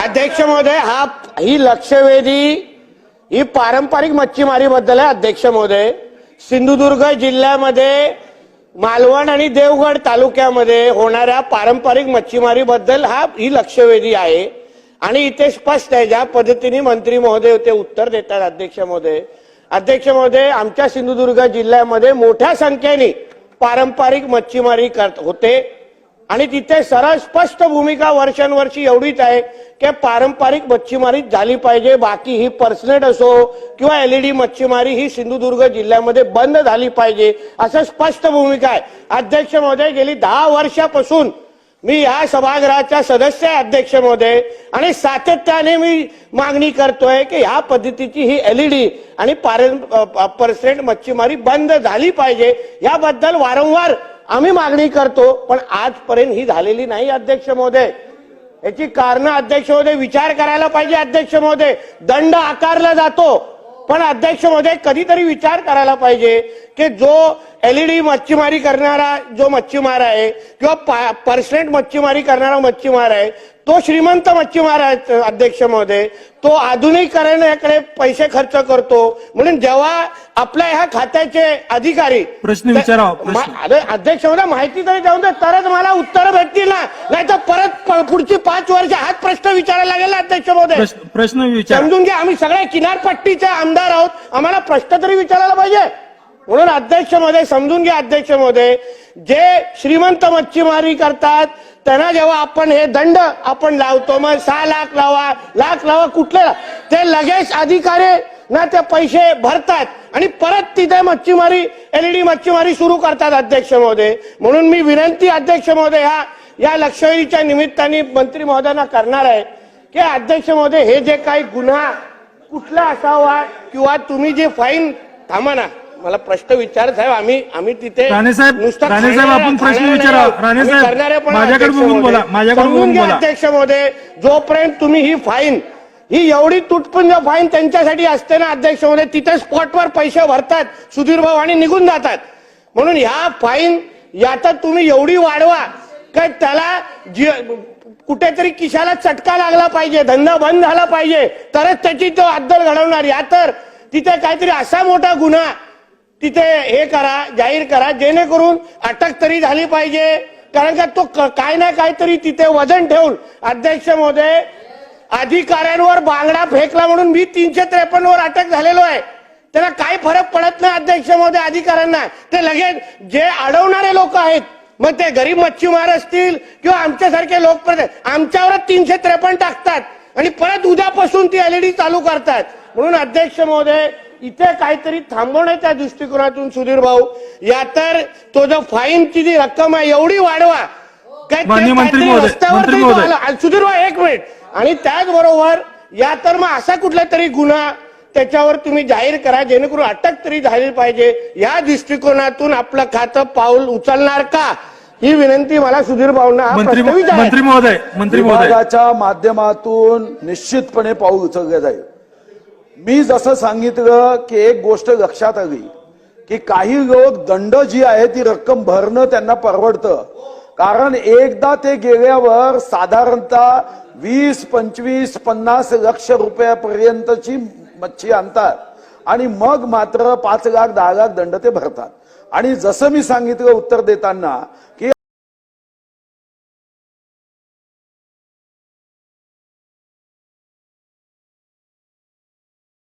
अध्यक्ष महोदय हा ही लक्षवेधी ही पारंपरिक मच्छीमारीबद्दल आहे अध्यक्ष महोदय. सिंधुदुर्ग जिल्ह्यामध्ये मालवण आणि देवगड तालुक्यामध्ये होणाऱ्या पारंपरिक मच्छीमारीबद्दल हा ही लक्षवेधी आहे. आणि इथे स्पष्ट आहे ज्या पद्धतीने मंत्री महोदय ते उत्तर देतात अध्यक्ष महोदय. अध्यक्ष महोदय आमच्या सिंधुदुर्ग जिल्ह्यामध्ये मोठ्या संख्येने पारंपरिक मच्छीमारी करत होते. आणि तिथे सरळ स्पष्ट भूमिका वर्षानुवर्षी एवढीच आहे की पारंपरिक मच्छीमारी झाली पाहिजे बाकी ही पर्सनेट असो किंवा एलईडी मच्छीमारी ही सिंधुदुर्ग जिल्ह्यामध्ये बंद झाली पाहिजे असं स्पष्ट भूमिका आहे. अध्यक्ष महोदय गेली दहा वर्षापासून मी या सभागृहाच्या सदस्य आहे अध्यक्ष महोदय आणि सातत्याने मी मागणी करतोय की ह्या पद्धतीची ही एलईडी आणि पर्सेंट मच्छीमारी बंद झाली पाहिजे. याबद्दल वारंवार आम्ही मागणी करतो पण आजपर्यंत ही झालेली नाही अध्यक्ष महोदय. याची कारण अध्यक्ष महोदय विचार करायला पाहिजे अध्यक्ष महोदय. दंड आकारला जातो पण अध्यक्ष महोदय कधीतरी विचार करायला पाहिजे की जो एलईडी मच्छीमारी करणारा जो मच्छीमार आहे किंवा पर्सनेट मच्छीमारी करणारा मच्छीमार आहे तो श्रीमंत मच्छीमार अध्यक्ष महोदय तो आधुनिकीकरणाकडे पैसे खर्च करतो. म्हणून जेव्हा आपल्या ह्या खात्याचे अधिकारी प्रश्न. मा- अरे अध्यक्ष महोदय माहिती तरी देऊन दे तरच मला उत्तर भेटतील ना. नाही तर परत पुढची पाच वर्ष हाच प्रश्न विचारायला लागेल ना अध्यक्ष महोदय. प्रश्न विचार. समजून घ्या आम्ही सगळे किनारपट्टीचे आमदार आहोत. आम्हाला प्रश्न तरी विचारायला पाहिजे. म्हणून अध्यक्ष महोदय समजून घ्या अध्यक्ष महोदय जे श्रीमंत मच्छीमारी करतात त्यांना जेव्हा आपण हे दंड आपण लावतो मग सहा लाख लावा लाख लावा कुठले? ते लगेच अधिकारी ना ते पैसे भरतात आणि परत तिथे मच्छीमारी एलईडी मच्छीमारी सुरू करतात अध्यक्ष महोदय. म्हणून मी विनंती अध्यक्ष महोदय ह्या या लक्षवेधीच्या निमित्ताने मंत्री महोदयांना करणार आहे की अध्यक्ष महोदय हे जे काही गुन्हा कुठला असावा किंवा तुम्ही जे फाईन थांबा ना. मला प्रश्न विचार साहेब आम्ही आम्ही तिथे राणे साहेब, नुसतं राणे साहेब, आपण प्रश्न विचारा. राणे साहेब, माझ्याकडे बघून. बोला, बोला. अध्यक्ष महोदय जोपर्यंत तुम्ही ही फाईन ही एवढी तुटपुंज फाईन त्यांच्यासाठी असते ना अध्यक्ष महोदय तिथे स्पॉटवर पैसे भरतात सुधीर भाऊ आणि निघून जातात म्हणून ह्या फाईन याचा तुम्ही एवढी वाढवा का त्याला कुठेतरी किशाला चटका लागला पाहिजे धंदा बंद झाला पाहिजे तरच त्याची तो अद्दल घडवणार या तर तिथे काहीतरी असा मोठा गुन्हा तिथे हे करा जाहीर करा जेणेकरून अटक तरी झाली पाहिजे. कारण का तो क- काय ना काहीतरी तिथे वजन ठेवून अध्यक्ष महोदय अधिकाऱ्यांवर बांगडा फेकला म्हणून मी तीनशे त्रेपन्न वर अटक झालेलो आहे. त्याला काय फरक पडत नाही अध्यक्ष महोदय अधिकाऱ्यांना. ते लगेच जे अडवणारे लोक आहेत मग ते गरीब मच्छीमार असतील किंवा आमच्यासारखे लोक आमच्यावरच तीनशे त्रेपन्न टाकतात आणि परत उद्यापासून ती एलईडी चालू करतात. म्हणून अध्यक्ष महोदय इथे काहीतरी थांबवण्याच्या दृष्टिकोनातून सुधीर भाऊ. या तर तो जो फाईनची जी रक्कम आहे एवढी वाढवा. काय आला. सुधीर भाऊ एक मिनिट आणि त्याचबरोबर या तर मग असा कुठला तरी गुन्हा त्याच्यावर तुम्ही जाहीर करा जेणेकरून अटक तरी झाली पाहिजे. या दृष्टिकोनातून आपलं खातं पाऊल उचलणार का? ही विनंती मला सुधीर भाऊंना मंत्री महोदय मंत्री महोदय. विभागाच्या माध्यमातून निश्चितपणे पाऊल उचललं जाईल. मी जसं सांगितलं की एक गोष्ट लक्षात आली की काही लोक दंड जी आहे ती रक्कम भरणं त्यांना परवडतं. कारण एकदा ते गेल्यावर साधारणतः वीस पंचवीस पन्नास लक्ष रुपयापर्यंतची मच्छी आणतात आणि मग मात्र पाच लाख दहा लाख दंड ते भरतात. आणि जसं मी सांगितलं उत्तर देताना की